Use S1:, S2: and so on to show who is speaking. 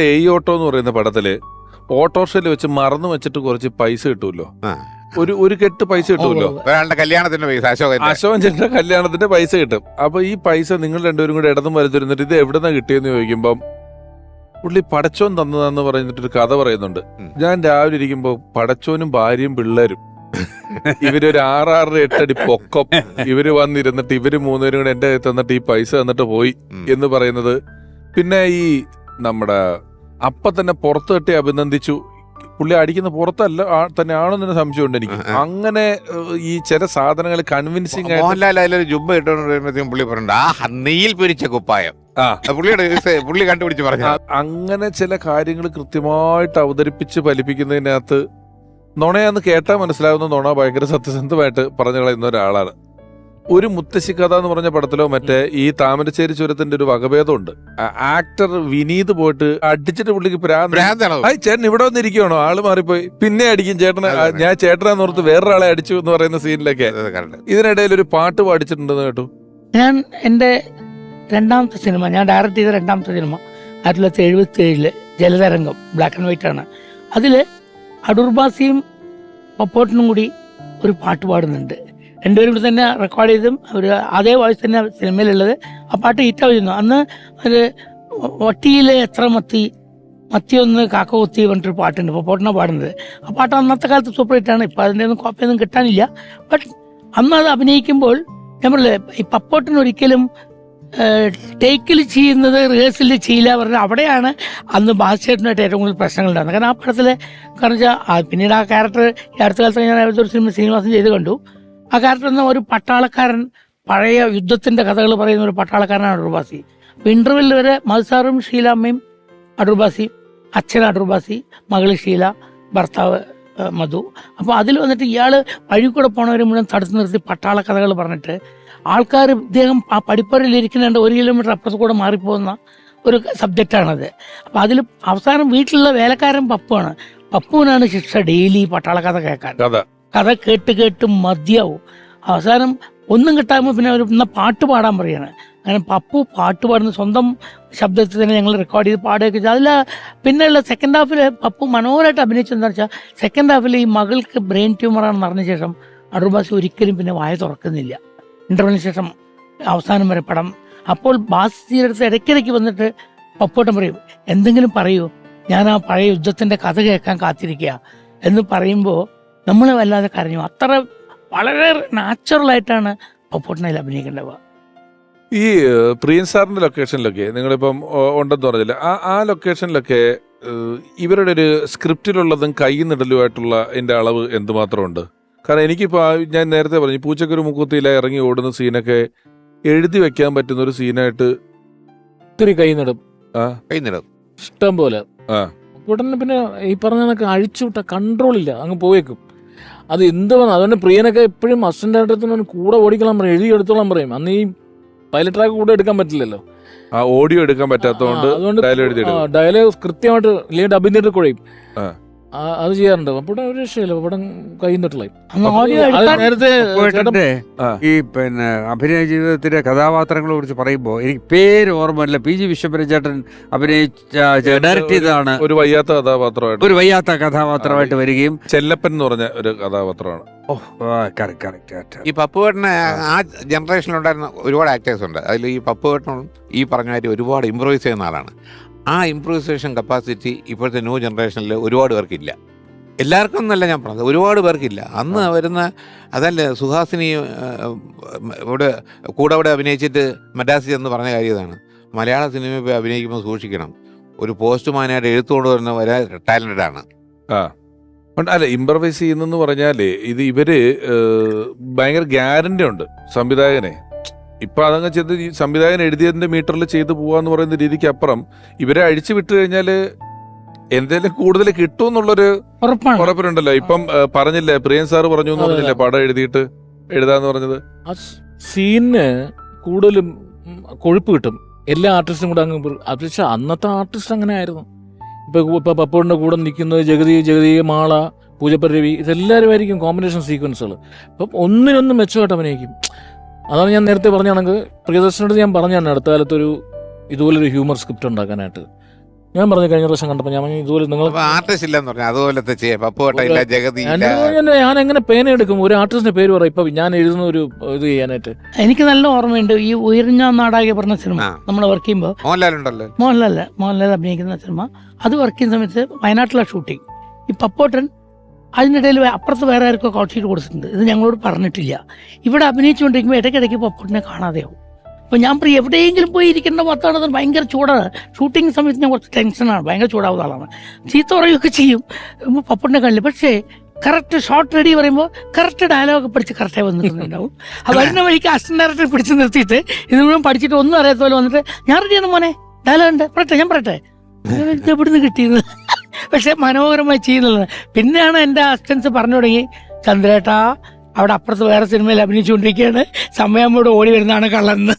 S1: A auto എന്ന് പറയുന്ന പടത്തിൽ ഓട്ടോറിക്ഷയിൽ വെച്ച് മറന്നു വെച്ചിട്ട് കുറച്ച് പൈസ കിട്ടുമല്ലോ. ഒരു ഒരു കെട്ട് പൈസ കിട്ടുമല്ലോ
S2: ഒരാളുടെ കല്യാണത്തിന്റെ പൈസ അശോകൻ
S1: അശോകൻ ചേട്ടന്റെ കല്യാണത്തിന്റെ പൈസ കിട്ടും. അപ്പൊ ഈ പൈസ നിങ്ങൾ രണ്ടുപേരും കൂടെ ഇടതും വലത്തിരുന്നിട്ട് ഇത് എവിടെന്നാ കിട്ടിയെന്ന് ചോദിക്കുമ്പം പുള്ളി പടച്ചോൻ തന്നതാന്ന് പറഞ്ഞിട്ടൊരു കഥ പറയുന്നുണ്ട്. ഞാൻ രാവിലെ ഇരിക്കുമ്പോ പടച്ചോനും ഭാര്യയും പിള്ളേരും. ഇവരൊരു ആറാറര എട്ടടി പൊക്കം. ഇവർ വന്നിരുന്നിട്ട് ഇവർ മൂന്നുപേരും കൂടെ എന്റെ തന്നിട്ട് ഈ പൈസ തന്നിട്ട് പോയി എന്ന് പറയുന്നത് പിന്നെ ഈ നമ്മുടെ അപ്പ തന്നെ പുറത്ത് കെട്ടി അഭിനന്ദിച്ചു. പുള്ളി അടിക്കുന്ന പുറത്തല്ല തന്നെ ആണെന്ന് സംശയമുണ്ട് എനിക്ക്. അങ്ങനെ ഈ ചില സാധനങ്ങൾ കൺവിൻസിങ്
S2: മോഹൻലാൽ അതിലൊരു പുള്ളി ആ നെയ്യിൽ പിരിച്ച കുപ്പായം. പുള്ളിയുടെ പുള്ളി കണ്ടുപിടിച്ച് പറഞ്ഞു
S1: അങ്ങനെ ചില കാര്യങ്ങൾ കൃത്യമായിട്ട് അവതരിപ്പിച്ച് ഫലിപ്പിക്കുന്നതിനകത്ത് നുണയാന്ന് കേട്ടാൽ മനസ്സിലാവുന്ന നുണ ഭയങ്കര സത്യസന്ധമായിട്ട് പറഞ്ഞു കളയുന്ന ഒരാളാണ്. ഒരു മുത്തശ്ശി കഥ എന്ന് പറഞ്ഞ പടത്തിലോ മറ്റേ ഈ താമരശ്ശേരി ചുരത്തിന്റെ ഒരു വകഭേദമുണ്ട്. ആക്ടർ വിനീത് പോയിട്ട് അടിച്ചിട്ട് പുള്ളിക്ക് പ്രാന്ത് ചേട്ടൻ ഇവിടെ വന്നിരിക്കുവാണോ? ആൾ മാറിപ്പോയി. പിന്നെ അടിക്കും. ചേട്ടനെ ഞാൻ ചേട്ടനാന്ന് ഓർത്ത് വേറൊരാളെ അടിച്ചു എന്ന് പറയുന്ന സീനിലൊക്കെ. ഇതിനിടയിൽ ഒരു പാട്ട് പാടിച്ചിട്ടുണ്ടെന്ന് കേട്ടു.
S3: ഞാൻ എന്റെ രണ്ടാമത്തെ സിനിമ ഞാൻ ഡയറക്റ്റ് ചെയ്ത രണ്ടാമത്തെ സിനിമ ആയിരത്തി തൊള്ളായിരത്തി എഴുപത്തി ഏഴിൽ ജലതരംഗം ബ്ലാക്ക് ആൻഡ് വൈറ്റ് ആണ്. അതിൽ അടൂർബാസിയും പപ്പോട്ടിനും കൂടി ഒരു പാട്ട് പാടുന്നുണ്ട്. രണ്ടുപേരും കൂടി തന്നെ റെക്കോർഡ് ചെയ്തും അവർ അതേ വോയിസ് തന്നെ സിനിമയിലുള്ളത്. ആ പാട്ട് ഹിറ്റാവുന്നു അന്ന് ഒരു വട്ടിയിലെ എത്ര മത്തി മത്തി ഒന്ന് കാക്ക കുത്തി പറഞ്ഞിട്ടൊരു പാട്ടുണ്ട്. ഇപ്പോൾ പൊട്ടണ പാടുന്നത്. ആ പാട്ട് അന്നത്തെ കാലത്ത് സൂപ്പർ ഹിറ്റാണ് ഇപ്പം അതിന്റെ ഒന്നും കോപ്പിയൊന്നും കിട്ടാനില്ല. ബട്ട് അന്ന് അത് അഭിനയിക്കുമ്പോൾ പറഞ്ഞില്ലേ ഈ പപ്പോട്ടിന് ഒരിക്കലും ടേക്കിൽ ചെയ്യുന്നത് റിഹേഴ്സലിൽ ചെയ്യില്ല പറഞ്ഞാൽ അവിടെയാണ് അന്ന് ബാസ്ചേട്ടനായിട്ട് ഏറ്റവും കൂടുതൽ പ്രശ്നങ്ങൾ ഉണ്ടാകുന്നത് കാരണം ആ പടത്തിൽ കാരണം വെച്ചാൽ പിന്നീട് ആ ക്യാരക്ടർ ഈ അടുത്ത കാലത്ത് ഞാൻ ഒരു സിനിമ ശ്രീനിവാസൻ ചെയ്ത് കണ്ടു. എന്ന ഒരു പട്ടാളക്കാരൻ പഴയ യുദ്ധത്തിന്റെ കഥകൾ പറയുന്ന ഒരു പട്ടാളക്കാരനാണ് അടൂർബാസി ഇന്റർവെല്ലിൽ വരെ മത്സാറും ഷീലാമ്മയും അടൂർബാസി അച്ഛൻ അടൂർബാസി മകൾ ഷീല ഭർത്താവ് മധു. അപ്പോൾ അതിൽ വന്നിട്ട് ഇയാൾ വഴി കൂടെ പോണവരെ മുഴുവൻ തടുത്തു നിർത്തി പട്ടാള കഥകൾ പറഞ്ഞിട്ട് ആൾക്കാർ ഇദ്ദേഹം ആ പടിപ്പുറയിൽ ഇരിക്കുന്നുണ്ട് ഒരു കിലോമീറ്റർ അപ്പുറത്ത് കൂടെ മാറിപ്പോകുന്ന ഒരു സബ്ജക്റ്റാണത്. അപ്പോൾ അതിൽ അവസാനം വീട്ടിലുള്ള വേലക്കാരൻ പപ്പുവാണ്. പപ്പുവിനാണ് ശിക്ഷ ഡെയിലി പട്ടാള കഥ കേൾക്കാൻ.
S1: കഥ
S3: കേട്ട് കേട്ട് മതിയാവും. അവസാനം ഒന്നും കിട്ടാകുമ്പോൾ പിന്നെ അവർ ഇന്ന പാട്ട് പാടാൻ പറയാണ്. അങ്ങനെ പപ്പു പാട്ട് പാടുന്ന സ്വന്തം ശബ്ദത്തിൽ തന്നെ ഞങ്ങൾ റെക്കോർഡ് ചെയ്ത് പാടുകയൊക്കെ ചെയ്തു. അതിൽ പിന്നെയുള്ള സെക്കൻഡ് ഹാഫിൽ പപ്പു മനോഹരമായിട്ട് അഭിനയിച്ചെന്താ വെച്ചാൽ സെക്കൻഡ് ഹാഫിൽ ഈ മകൾക്ക് ബ്രെയിൻ ട്യൂമറാണെന്ന് അറിഞ്ഞ ശേഷം അടൂർബാസി ഒരിക്കലും പിന്നെ വായ തുറക്കുന്നില്ല. ഇന്റർവ്യൂവിന് ശേഷം അവസാനം വരെ പടം. അപ്പോൾ ബാസിയുടെ അടുത്ത് ഇടയ്ക്കിടയ്ക്ക് വന്നിട്ട് പപ്പോട്ടം പറയും എന്തെങ്കിലും പറയൂ. ഞാൻ ആ പഴയ യുദ്ധത്തിന്റെ കഥ കേൾക്കാൻ കാത്തിരിക്കുക എന്ന് പറയുമ്പോൾ നമ്മൾ വല്ലാതെ കരഞ്ഞു. അത്ര വളരെ നാച്ചുറൽ ആയിട്ടാണ് പപ്പോട്ടനയിൽ അഭിനയിക്കേണ്ടത്.
S1: ഈ പ്രിയൻ സാറിന്റെ ലൊക്കേഷനിലൊക്കെ നിങ്ങളിപ്പം ഉണ്ടെന്ന് പറഞ്ഞില്ല? ആ ആ ലൊക്കേഷനിലൊക്കെ ഇവരുടെ ഒരു സ്ക്രിപ്റ്റിലുള്ളതും കൈന്നിടലുമായിട്ടുള്ള എന്റെ അളവ് എന്തുമാത്രമുണ്ട്? കാരണം എനിക്കിപ്പോൾ ആ- ഞാൻ നേരത്തെ പറഞ്ഞു പൂച്ചക്കൊരു മുക്കുത്തിയില ഇറങ്ങി ഓടുന്ന സീനൊക്കെ എഴുതി വെക്കാൻ പറ്റുന്ന ഒരു സീനായിട്ട്
S4: ഒത്തിരി കൈ നടും
S2: കൈന്നിടും
S4: ഇഷ്ടം പോലെ.
S1: ആ.
S4: ഉടനെ പിന്നെ ഈ പറഞ്ഞ കണക്ക് അഴിച്ചുവിട്ട കൺട്രോൾ ഇല്ല. അങ്ങ് പോയേക്കും. അത് എന്ത് വന്നു? അതുകൊണ്ട് പ്രിയനൊക്കെ എപ്പോഴും അസിസ്റ്റന്റ് ഡയറക്ടറിന് കൂടെ ഓടിക്കണം പറയും എഴുതി എടുത്തോളം പറയും. അന്ന് ഈ പൈലറ്റ് ട്രാക്ക് കൂടെ എടുക്കാൻ പറ്റില്ലല്ലോ.
S1: ഓഡിയോ എടുക്കാൻ പറ്റാത്തതുകൊണ്ട് ഡയലോഗ്
S4: കൃത്യമായിട്ട് ഡബിന്റെ കുഴയും. അത് ചെയ്യാറുണ്ട്. അപ്പോൾ ഒരു രക്ഷയില്ല. അവിടെ കൈ നിട്ടുള്ള
S3: അന്ന് ഓഡിയോ
S4: അത്
S3: എടുക്കാൻ
S4: നേരത്തെ.
S5: ഈ പിന്നെ അഭിനയ ജീവിതത്തിലെ കഥാപാത്രങ്ങളെ കുറിച്ച് പറയുമ്പോൾ എനിക്ക് പേര് ഓർമ്മയില്ല പി ജി വിശ്വംഭരൻ ചേട്ടൻ അഭിനയിച്ച ഡയറക്ട് ചെയ്തതാണ്
S1: ഒരു വയ്യാത്ത കഥാപാത്രമായിട്ട്.
S5: ഒരു വയ്യാത്ത കഥാപാത്രമായിട്ട് വരികയും
S1: ചെല്ലപ്പൻ എന്ന് പറഞ്ഞ ഒരു കഥാപാത്രമാണ്.
S2: ഈ പപ്പുവേട്ടനെ ആ ജനറേഷനിലുണ്ടായിരുന്ന ഒരുപാട് ആക്ടേഴ്സ് ഉണ്ട്. അതിൽ ഈ പപ്പുവേട്ടനും ഈ പറഞ്ഞ കാര്യം ഒരുപാട് ഇമ്പ്രൂവൈസ് ചെയ്യുന്ന ആളാണ്. ആ ഇമ്പ്രൂവൈസേഷൻ കപ്പാസിറ്റി ഇപ്പോഴത്തെ ന്യൂ ജനറേഷനിൽ ഒരുപാട് പേർക്കില്ല. എല്ലാവർക്കും എന്നല്ല ഞാൻ പറഞ്ഞത് ഒരുപാട് പേർക്കില്ല. അന്ന് വരുന്ന അതല്ല സുഹാസിനി ഇവിടെ കൂടെ അവിടെ അഭിനയിച്ചിട്ട് മദ്രാസി എന്ന് പറഞ്ഞ കാര്യം ഇതാണ്. മലയാള സിനിമയിൽ പോയി അഭിനയിക്കുമ്പോൾ സൂക്ഷിക്കണം. ഒരു പോസ്റ്റ്മാനായിട്ട് എഴുത്തുകൊണ്ട് വരുന്ന വരെ ടാലന്റഡ് ആണ്.
S1: ഉണ്ട്. അല്ല ഇംപ്രവൈസ് ചെയ്യുന്നെന്ന് പറഞ്ഞാലേ ഇത് ഇവർ ഭയങ്കര ഗ്യാരണ്ടി ഉണ്ട് സംവിധായകനെ. ഇപ്പൊ അതങ്ങ് ചെയ്ത് ഈ സംവിധായകൻ എഴുതിയതിന്റെ മീറ്ററിൽ ചെയ്തു പോവാന്ന് പറയുന്ന രീതിക്ക് അപ്പുറം ഇവരെ അഴിച്ചു വിട്ടു കഴിഞ്ഞാൽ എന്തെങ്കിലും കൂടുതൽ കിട്ടും എന്നുള്ളൊരു ഉറപ്പിലുണ്ടല്ലോ. ഇപ്പം പറഞ്ഞില്ലേ പ്രിയൻ സാറ് പറഞ്ഞു എന്ന് പറഞ്ഞില്ലേ പടം എഴുതിയിട്ട് എഴുതാന്ന് പറഞ്ഞത്?
S4: സീനിന് കൂടുതലും കൊഴുപ്പ് കിട്ടും. എല്ലാ ആർട്ടിസ്റ്റും കൂടെ അങ്ങ് പക്ഷെ അന്നത്തെ ആർട്ടിസ്റ്റ് അങ്ങനെ ആയിരുന്നു ഇപ്പൊ ഇപ്പൊ പപ്പോടിന്റെ കൂടെ നിൽക്കുന്നത് ജഗതി ജഗതി മാള പൂജപ്പരവി ഇതെല്ലാവരും ആയിരിക്കും കോമ്പിനേഷൻ സീക്വൻസുകൾ അപ്പം ഒന്നിനൊന്നും മെച്ചമായിട്ട് അഭിനയിക്കും. അതാണ് ഞാൻ നേരത്തെ പറഞ്ഞാണെങ്കിൽ കണക്ക്. പ്രിയദർശനോട് ഞാൻ പറഞ്ഞാണ് അടുത്ത കാലത്തൊരു ഇതുപോലൊരു ഹ്യൂമർ സ്ക്രിപ്റ്റ് ഉണ്ടാക്കാനായിട്ട്. ഞാൻ പറഞ്ഞു കഴിഞ്ഞ പ്രാവശ്യം കണ്ടപ്പോൾ ഞാൻ പറഞ്ഞു, ഇതുപോലെ നിങ്ങൾ
S2: ആർട്ടിസ്റ്റ് ഇല്ലെന്ന് പറഞ്ഞു. അതുപോലത്തെ
S4: ഞാൻ എങ്ങനെ പേന എടുക്കും? ഒരു ആർട്ടിസ്റ്റിന്റെ പേര് പറയും. ഇപ്പൊ ഞാൻ എഴുതുന്ന ഒരു ഇത് ചെയ്യാനായിട്ട്.
S3: എനിക്ക് നല്ല ഓർമ്മയുണ്ട്. ഈ ഉയർന്ന നാടാകെ പറഞ്ഞ സിനിമ നമ്മൾ വർക്ക് ചെയ്യുമ്പോൾ
S2: മോഹൻലാൽ ഉണ്ടല്ലോ.
S3: മോഹൻലാൽ മോഹൻലാൽ അഭിനയിക്കുന്ന സിനിമ. അത് വർക്ക് ചെയ്യുന്ന സമയത്ത് വയനാട്ടിലെ ഷൂട്ടിംഗ് ഈ പപ്പോട്ടൻ അതിനിടയിൽ അപ്പുറത്ത് വേറെ ആർക്കോ കോൾ ഷീറ്റ് കൊടുത്തിട്ടുണ്ട്. ഇത് ഞങ്ങളോട് പറഞ്ഞിട്ടില്ല. ഇവിടെ അഭിനയിച്ചുകൊണ്ടിരിക്കുമ്പോൾ ഇടയ്ക്കിടയ്ക്ക് പപ്പോട്ടിനെ കാണാതെയാവും അപ്പോൾ ഞാൻ പറയും എവിടെയെങ്കിലും പോയി ഇരിക്കേണ്ട മൊത്തമാണ് ഭയങ്കര ചൂടാണ്. ഷൂട്ടിംഗ് സമയത്ത് ഞാൻ കുറച്ച് ടെൻഷനാണ് ഭയങ്കര ചൂടാവുന്ന ആളാണ്. ചീത്ത പറയുകയൊക്കെ ചെയ്യും. ഉം, പപ്പോട്ടിനെ കാണില്ല. പക്ഷേ കറക്റ്റ് ഷോർട്ട് റെഡി പറയുമ്പോൾ കറക്റ്റ് ഡയലോഗ് പഠിച്ച് കറക്റ്റായി വന്നിട്ടുണ്ടാവും. ആ വരുന്ന വഴിക്ക് അസിസ്റ്റന്റ് ഡയറക്ടറെ പിടിച്ച് നിർത്തിയിട്ട് ഇത് മുഴുവൻ പഠിച്ചിട്ട് ഒന്നും അറിയാത്ത പോലെ വന്നിട്ട് ഞാൻ റെഡിയാണ് മോനെ. ഡയലോഗ് ഉണ്ട്. പറയട്ടെ ഞാൻ പറയട്ടെ. എവിടെ എവിടുന്ന് കിട്ടിയത്? പക്ഷെ മനോഹരമായി ചെയ്യുന്നുള്ളത് പിന്നെയാണ് എന്റെ അസിസ്റ്റൻസ് പറഞ്ഞു തുടങ്ങി ചന്ദ്രേട്ടാ അവിടെ അപ്പുറത്ത് വേറെ സിനിമയിൽ അഭിനയിച്ചുകൊണ്ടിരിക്കുകയാണ്. സമയം ഓടി വരുന്നതാണ് കള്ളന്ന്